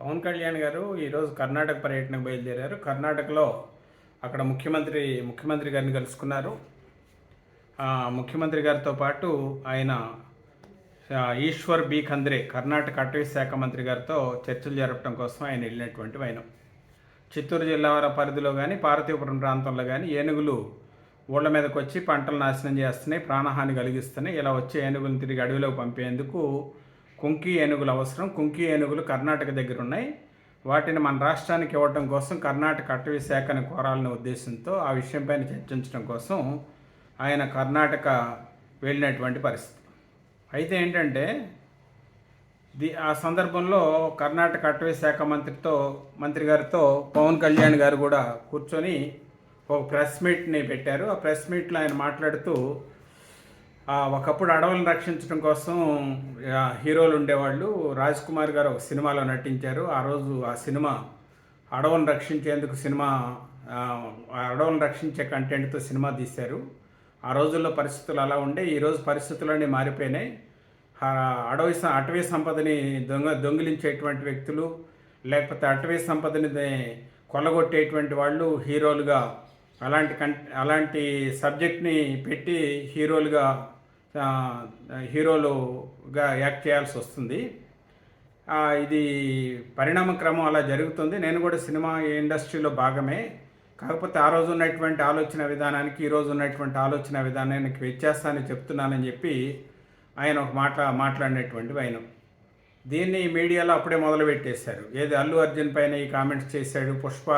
పవన్ కళ్యాణ్ గారు ఈరోజు కర్ణాటక పర్యటనకు బయలుదేరారు. కర్ణాటకలో అక్కడ ముఖ్యమంత్రి ముఖ్యమంత్రి గారిని కలుసుకున్నారు. ముఖ్యమంత్రి గారితో పాటు ఆయన ఈశ్వర్ బి. ఖంద్రే కర్ణాటక అటవీ శాఖ మంత్రి గారితో చర్చలు జరపడం కోసం ఆయన వెళ్ళినటువంటి వైనం. చిత్తూరు జిల్లా వారి పరిధిలో కానీ పార్వతీపురం ప్రాంతంలో కానీ ఏనుగులు ఊళ్ళ మీదకి వచ్చి పంటలు నాశనం చేస్తున్నాయి ప్రాణహాని కలిగిస్తున్నాయి. ఇలా వచ్చే ఏనుగులను తిరిగి అడవిలోకి పంపేందుకు కుంకి ఏనుగులు అవసరం. కుంకి ఏనుగులు కర్ణాటక దగ్గర ఉన్నాయి. వాటిని మన రాష్ట్రానికి ఇవ్వడం కోసం కర్ణాటక అటవీ శాఖను కోరాలనే ఉద్దేశంతో ఆ విషయంపైన చర్చించడం కోసం ఆయన కర్ణాటక వెళ్ళినటువంటి పరిస్థితి. అయితే ఏంటంటే ది ఆ సందర్భంలో కర్ణాటక అటవీ శాఖ మంత్రితో మంత్రి గారితో పవన్ కళ్యాణ్ గారు కూడా కూర్చొని ఒక ప్రెస్ మీట్ని పెట్టారు. ఆ ప్రెస్ మీట్లో ఆయన మాట్లాడుతూ ఒకప్పుడు అడవులను రక్షించడం కోసం హీరోలు ఉండేవాళ్ళు. రాజ్ కుమార్ గారు ఒక సినిమాలో నటించారు. ఆ రోజు ఆ సినిమా అడవులను రక్షించేందుకు సినిమా ఆ, అడవులను రక్షించే కంటెంట్తో సినిమా తీశారు. ఆ రోజుల్లో పరిస్థితులు అలా ఉండే. ఈరోజు పరిస్థితులన్నీ మారిపోయినాయి. అడవి అటవీ సంపదని దొంగ దొంగిలించేటువంటి వ్యక్తులు లేకపోతే అటవీ సంపదని కొల్లగొట్టేటువంటి వాళ్ళు హీరోలుగా అలాంటి కం అలాంటి సబ్జెక్ట్ని పెట్టి హీరోలుగా హీరోలుగా యాక్ట్ చేయాల్సి వస్తుంది. ఇది పరిణామ క్రమం అలా జరుగుతుంది. నేను కూడా సినిమా ఇండస్ట్రీలో భాగమే. కాకపోతే ఆ రోజు ఉన్నటువంటి ఆలోచన విధానానికి ఈ రోజు ఉన్నటువంటి ఆలోచన విధానానికి వ్యత్యాసాన్ని చెప్తున్నానని చెప్పి ఆయన ఒక మాట మాట్లాడినటువంటి ఆయన. దీన్ని మీడియాలో అప్పుడే మొదలుపెట్టేశారు. ఏది అల్లు అర్జున్ పైన ఈ కామెంట్స్ చేశాడు పుష్ప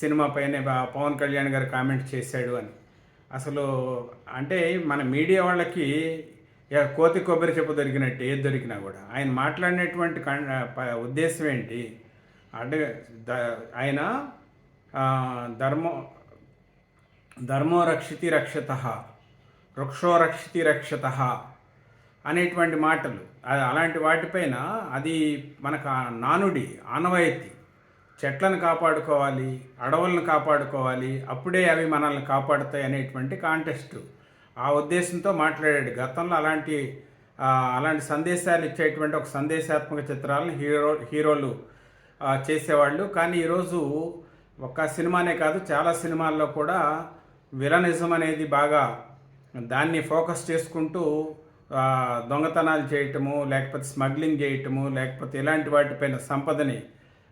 సినిమా పైన పవన్ కళ్యాణ్ గారు కామెంట్స్ చేశాడు అని. అసలు అంటే మన మీడియా వాళ్ళకి ఇక కోతి కొబ్బరి చెప్పు దొరికినట్టు ఏది దొరికినా కూడా ఆయన మాట్లాడినటువంటి ఉద్దేశం ఏంటి? అంటే ద- ఆయన ధర్మ ధర్మో ధర్మో రక్షితి రక్షత వృక్షో రక్షితి రక్షత అనేటువంటి మాటలు. అలాంటి వాటిపైన అది మనకు నానుడి ఆనవాయితీ. చెట్లను కాపాడుకోవాలి అడవులను కాపాడుకోవాలి అప్పుడే అవి మనల్ని కాపాడుతాయి అనేటువంటి కాంటెస్ట్ ఆ ఉద్దేశంతో మాట్లాడాడు. గతంలో అలాంటి అలాంటి సందేశాలు ఇచ్చేటువంటి ఒక సందేశాత్మక చిత్రాలను హీరో హీరోలు చేసేవాళ్ళు. కానీ ఈరోజు ఒక్క సినిమానే కాదు చాలా సినిమాల్లో కూడా విలనిజం అనేది బాగా దాన్ని ఫోకస్ చేసుకుంటూ దొంగతనాలు చేయటము లేకపోతే స్మగ్లింగ్ చేయటము లేకపోతే ఇలాంటి వాటిపైన సంపదని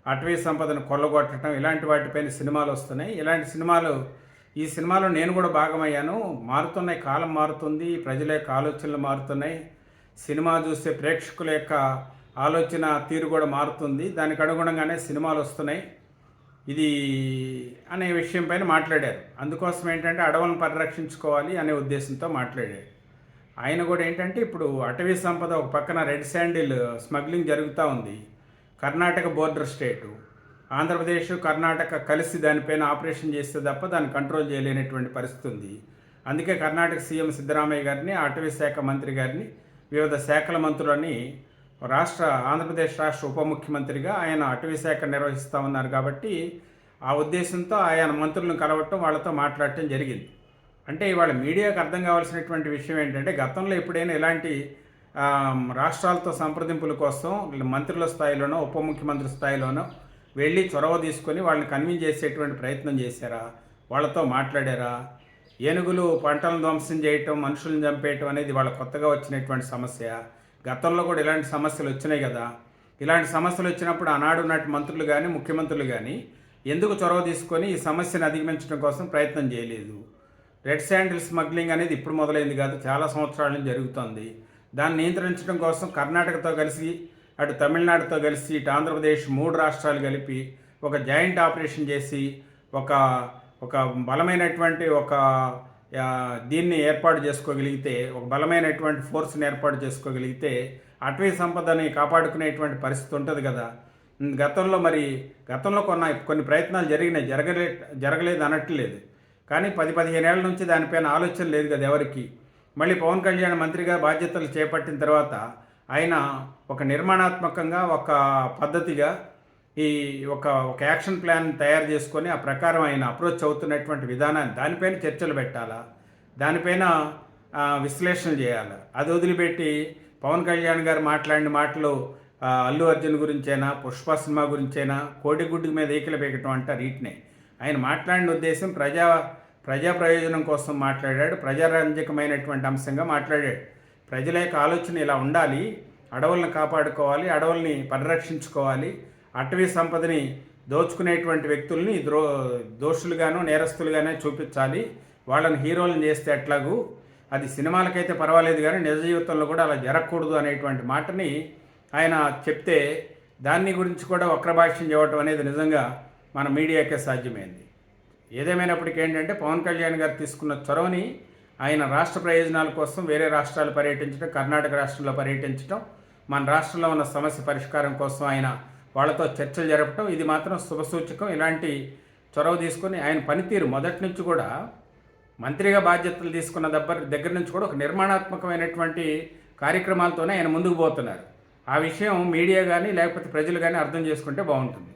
అటవీ సంపదను కొల్లగొట్టడం ఇలాంటి వాటిపైన సినిమాలు వస్తున్నాయి. ఇలాంటి సినిమాలు ఈ సినిమాలో నేను కూడా భాగమయ్యాను. మారుతున్నాయి కాలం మారుతుంది ప్రజల యొక్క ఆలోచనలు మారుతున్నాయి. సినిమా చూసే ప్రేక్షకుల యొక్క ఆలోచన తీరు కూడా మారుతుంది. దానికి అనుగుణంగానే సినిమాలు వస్తున్నాయి. ఇది అనే విషయం పైన మాట్లాడారు. అందుకోసం ఏంటంటే అడవులను పరిరక్షించుకోవాలి అనే ఉద్దేశంతో మాట్లాడారు. ఆయన కూడా ఏంటంటే ఇప్పుడు అటవీ సంపద ఒక పక్కన రెడ్ శాండిల్ స్మగ్లింగ్ జరుగుతూ ఉంది. Karnataka border state. Andhra Pradesh Karnataka కలిసి దానిపైన ఆపరేషన్ చేస్తే తప్ప దాన్ని కంట్రోల్ చేయలేనటువంటి పరిస్థితి ఉంది. అందుకే కర్ణాటక సీఎం సిద్ధరామయ్య గారిని అటవీ శాఖ మంత్రి గారిని వివిధ శాఖల మంత్రులని రాష్ట్ర ఆంధ్రప్రదేశ్ రాష్ట్ర ఉప ముఖ్యమంత్రిగా ఆయన అటవీ శాఖ నిర్వహిస్తూ ఉన్నారు కాబట్టి ఆ ఉద్దేశంతో ఆయన మంత్రులను కలవటం వాళ్ళతో మాట్లాడటం జరిగింది. అంటే ఇవాళ మీడియాకు అర్థం కావాల్సినటువంటి విషయం ఏంటంటే గతంలో ఎప్పుడైనా ఇలాంటి రాష్ట్రాలతో సంప్రదింపుల కోసం మంత్రుల స్థాయిలోనో ఉప ముఖ్యమంత్రి స్థాయిలోనో వెళ్ళి చొరవ తీసుకొని వాళ్ళని కన్విన్స్ చేసేటువంటి ప్రయత్నం చేశారా? వాళ్ళతో మాట్లాడారా? ఏనుగులు పంటలను ధ్వంసం చేయటం మనుషులను చంపేయటం అనేది వాళ్ళ కొత్తగా వచ్చినటువంటి సమస్య. గతంలో కూడా ఇలాంటి సమస్యలు వచ్చినాయి కదా. ఇలాంటి సమస్యలు వచ్చినప్పుడు ఆనాడు నాటి మంత్రులు కానీ ముఖ్యమంత్రులు కానీ ఎందుకు చొరవ తీసుకొని ఈ సమస్యను అధిగమించడం కోసం ప్రయత్నం చేయలేదు? రెడ్ శాండిల్ స్మగ్లింగ్ అనేది ఇప్పుడు మొదలైంది కాదు చాలా సంవత్సరాల నుంచి జరుగుతోంది. దాన్ని నియంత్రించడం కోసం కర్ణాటకతో కలిసి అటు తమిళనాడుతో కలిసి ఇటు ఆంధ్రప్రదేశ్ మూడు రాష్ట్రాలు కలిపి ఒక జాయింట్ ఆపరేషన్ చేసి ఒక ఒక బలమైనటువంటి ఒక దీన్ని ఏర్పాటు చేసుకోగలిగితే ఒక బలమైనటువంటి ఫోర్స్ని ఏర్పాటు చేసుకోగలిగితే అటవీ సంపదని కాపాడుకునేటువంటి పరిస్థితి ఉంటుంది కదా. గతంలో మరి గతంలో కొన్న కొన్ని ప్రయత్నాలు జరిగినాయి జరగలే జరగలేదు అనట్లేదు కానీ పది పదిహేను ఏళ్ళ నుంచి దానిపైన ఆలోచన లేదు కదా ఎవరికి. మళ్ళీ పవన్ కళ్యాణ్ మంత్రిగా బాధ్యతలు చేపట్టిన తర్వాత ఆయన ఒక నిర్మాణాత్మకంగా ఒక పద్ధతిగా ఈ ఒక ఒక యాక్షన్ ప్లాన్ తయారు చేసుకొని ఆ ప్రకారం ఆయన అప్రోచ్ అవుతున్నటువంటి విధానాన్ని దానిపైన చర్చలు పెట్టాలా? దానిపైన విశ్లేషణ చేయాలి? అది వదిలిపెట్టి పవన్ కళ్యాణ్ గారు మాట్లాడిన మాటలు అల్లు అర్జున్ గురించైనా పుష్ప సినిమా గురించైనా కోడిగుడ్డు మీద ఈకలు పీకటం అంటారు వీటినే. ఆయన మాట్లాడిన ఉద్దేశం ప్రజా ప్రజా ప్రయోజనం కోసం మాట్లాడాడు. ప్రజారంజకమైనటువంటి అంశంగా మాట్లాడాడు. ప్రజల యొక్క ఆలోచన ఇలా ఉండాలి. అడవులను కాపాడుకోవాలి. అడవుల్ని పరిరక్షించుకోవాలి. అటవీ సంపదని దోచుకునేటువంటి వ్యక్తుల్ని ద్రో దోషులుగాను నేరస్తులుగానే చూపించాలి. వాళ్ళని హీరోలను చేస్తే ఎట్లాగూ? అది సినిమాలకైతే పర్వాలేదు కానీ నిజ జీవితంలో కూడా అలా జరగకూడదు అనేటువంటి మాటని ఆయన చెప్తే దాన్ని గురించి కూడా వక్రభాష్యం చేయటం అనేది నిజంగా మన మీడియాకే సాధ్యమైంది. ఏదేమైనప్పటికీ ఏంటంటే పవన్ కళ్యాణ్ గారు తీసుకున్న చొరవని ఆయన రాష్ట్ర ప్రయోజనాల కోసం వేరే రాష్ట్రాలు పర్యటించడం కర్ణాటక రాష్ట్రంలో పర్యటించడం మన రాష్ట్రంలో ఉన్న సమస్య పరిష్కారం కోసం ఆయన వాళ్ళతో చర్చలు జరపడం ఇది మాత్రం శుభసూచకం ఇలాంటి చొరవ తీసుకొని ఆయన పనితీరు మొదటి నుంచి కూడా మంత్రిగా బాధ్యతలు తీసుకున్న దగ్గర దగ్గర నుంచి కూడా ఒక నిర్మాణాత్మకమైనటువంటి కార్యక్రమాలతోనే ఆయన ముందుకు పోతున్నారు. ఆ విషయం మీడియా కానీ లేకపోతే ప్రజలు కానీ అర్థం చేసుకుంటే బాగుంటుంది.